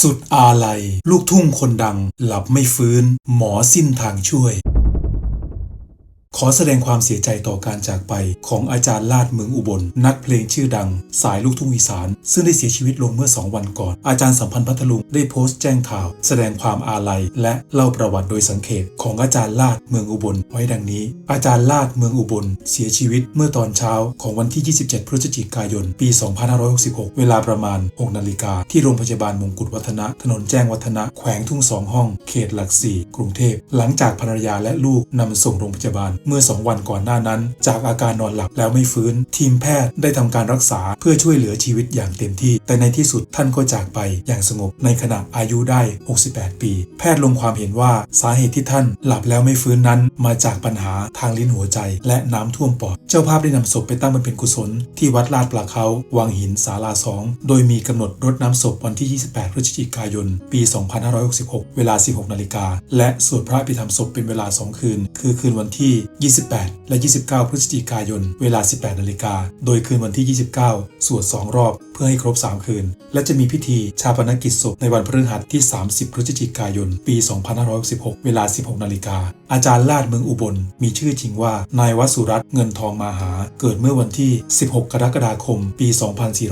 สุดอาลัย ลูกทุ่งคนดัง หลับไม่ฟื้น หมอสิ้นทางช่วย ขอแสดงความเสียใจต่อการจากไปของอาจารย์ลาดเมืองอุบล นักเพลงชื่อดัง สายลูกทุ่งอีสาน ซึ่งได้เสียชีวิตลงเมื่อ 2 วันก่อน อาจารย์สัมพันธ์พัทลุงได้โพสต์แจ้งข่าว แสดงความอาลัย และเล่าประวัติโดยสังเขปของอาจารย์ลาดเมืองอุบลไว้ดังนี้ อาจารย์ลาดเมืองอุบล เสียชีวิตเมื่อตอนเช้าของวันที่ 27 พฤศจิกายน ปี 2566 เวลาประมาณ 6 นาฬิกาที่โรงพยาบาลมงกุฎวัฒนะ ถนนแจ้งวัฒนะแขวงทุ่งสองห้อง เขตหลักสี่กรุงเทพ หลังจากภรรยาและลูกนำส่งโรงพยาบาลเมื่อ 2 วันก่อนหน้านั้น จากอาการนอนหลับแล้วไม่ฟื้น ทีมแพทย์ได้ทำการรักษาเพื่อช่วยเหลือชีวิตอย่างเต็มที่ แต่ในที่สุดท่านก็จากไปอย่างสงบในขณะอายุได้ 68 ปี แพทย์ลงความเห็นว่าสาเหตุที่ท่านหลับแล้วไม่ฟื้นนั้น มาจากปัญหาทางลิ้นหัวใจ และน้ำท่วมปอด เจ้าภาพได้นำศพไปตั้งบำเพ็ญกุศล ที่วัดลาดปลาเขาวังหินศาลาสองโดยมีกำหนดรดน้ำศพวันที่ 28 พฤศจิกายน ปี 2566 เวลา 16 นาฬิกา และสวดพระอภิธรรมศพเป็นเวลา 2 คืน คือคืนวันที่28 และ 29 พฤศจิกายน เวลา 18 นาฬิกา โดยคืนวันที่ 29 สวด 2 รอบ เพื่อให้ครบ 3 คืน และจะมีพิธีชาปนกิจศพในวันพฤหัสที่ 30 พฤศจิกายน ปี 2566 เวลา 16 นาฬิกา อาจารย์ลาดเมืองอุบล มีชื่อจริงว่า นายวสุรัตน์เงินทองมาหา เกิดเมื่อวันที่ 16 กรกฎาคม ปี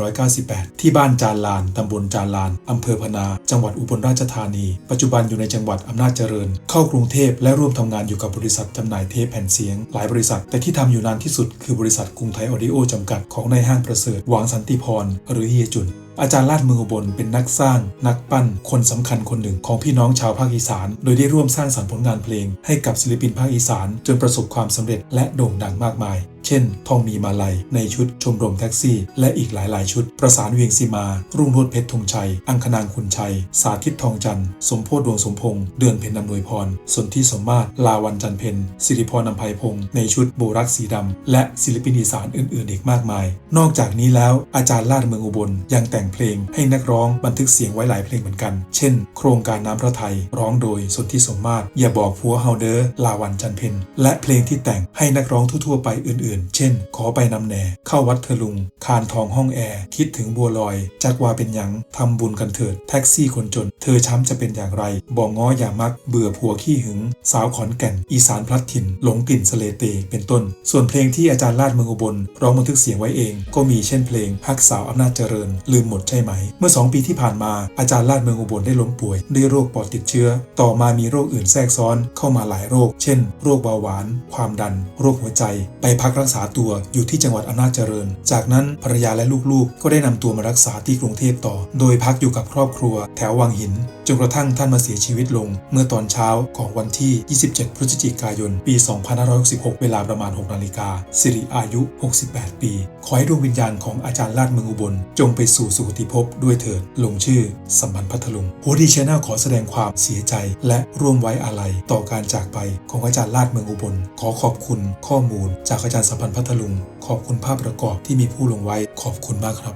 2498 ที่บ้านจานลาน ตำบลจานลาน อำเภอพนา จังหวัดอุบลราชธานี ปัจจุบันอยู่ในจังหวัดอำนาจเจริญ เข้ากรุงเทพและร่วมทำงานอยู่กับบริษัทจำหน่ายเทปแผ่นเสียงหลายบริษัท แต่ที่ทำอยู่นานที่สุดคือบริษัทกรุงไทยออดิโอจำกัดของนายห้างประเสริฐหวังสันติพรหรือเฮียจุนอาจารย์ลาดเมืองอุบลเป็นนักสร้าง นักปั้น คนสำคัญคนหนึ่งของพี่น้องชาวภาคอีสาน โดยได้ร่วมสร้างสรรค์ผลงานเพลง ให้กับศิลปินภาคอีสาน จนประสบความสำเร็จและโด่งดังมากมาย เช่น ทองมีมาลัย ในชุดชมรมแท็กซี่ และอีกหลายๆ ชุด ประสานเวียงซีมา รุ่งโรจเพชรธงชัย อังคณางคุณชัย สาธิตทองจันทร์ สมโพธดวงสมพงษ์ เดือนเพ็ญนำนวยพร สนธิสมมาตร ลาวันจันเพนสิริพรนำไพพงษ์ในชุดโบรักสีดำ และศิลปินอีสานอื่น ๆ อีกมากมาย นอกจากนี้แล้วอาจารย์ลาดเมืองอุบลยังแต่งเพลงให้นักร้องบันทึกเสียงไว้หลายเพลงเหมือนกัน เช่น โครงการน้ำพระไทยร้องโดยสนธิสมมาตร อย่าบอกผัวเฮาเดอลาวันจันเพนและเพลงที่แต่งให้นักร้องทั่ว ๆ ไปอื่นๆเช่น ขอไปนำแหน่เข้าวัดเธอลุง คานทองห้องแอร์ คิดถึงบัวลอย จักว่าเป็นหยังทำบุญกันเถิด แท็กซี่คนจน เธอช้ำจะเป็นอย่างไรบอกง้ออย่ามัก เบื่อผัวขี้หึง สาวขอนแก่น อีสานพลัดถิ่น หลงกลิ่นสเลเต เป็นต้น ส่วนเพลงที่อาจารย์ลาดเมืองอุบลร้องบันทึกเสียงไว้เอง ก็มีเช่นเพลงฮักสาวอำนาจเจริญ ลืมหมดใช่ไหม เมื่อ 2 ปีที่ผ่านมาอาจารย์ลาดเมืองอุบลได้ล้มป่วยด้วยโรคปอดติดเชื้อ ต่อมามีโรคอื่นแทรกซ้อนเข้ามาหลายโรค เช่น โรคเบาหวาน ความดัน โรคหัวใจ ไปพักรักษาตัวอยู่ที่จังหวัดอำนาจเจริญ จากนั้นภรรยาและลูกๆ ก็ได้นำตัวมารักษาที่กรุงเทพต่อ โดยพักอยู่กับครอบครัว แถววังหิน จนกระทั่งท่านมาเสียชีวิตลง เมื่อตอนเช้าของวันที่ 27 พฤศจิกายน ปี 2566 เวลาประมาณ 6 นาฬิกาสิริอายุ 68 ปี ขอให้ดวงวิญญาณของอาจารย์ลาดเมืองอุบล จงไปสู่สุคติภพด้วยเถิด ลงชื่อสัมพันธ์พัทลุงหัวดีชแนลขอแสดงความเสียใจและร่วมไว้อาลัยต่อการจากไปของอาจารย์ลาดเมืองอุบล ขอขอบคุณข้อมูลจากอาจารย์สัมพันธ์พัทลุง ขอบคุณภาพประกอบที่มีผู้ลงไว้ขอบคุณมากครับ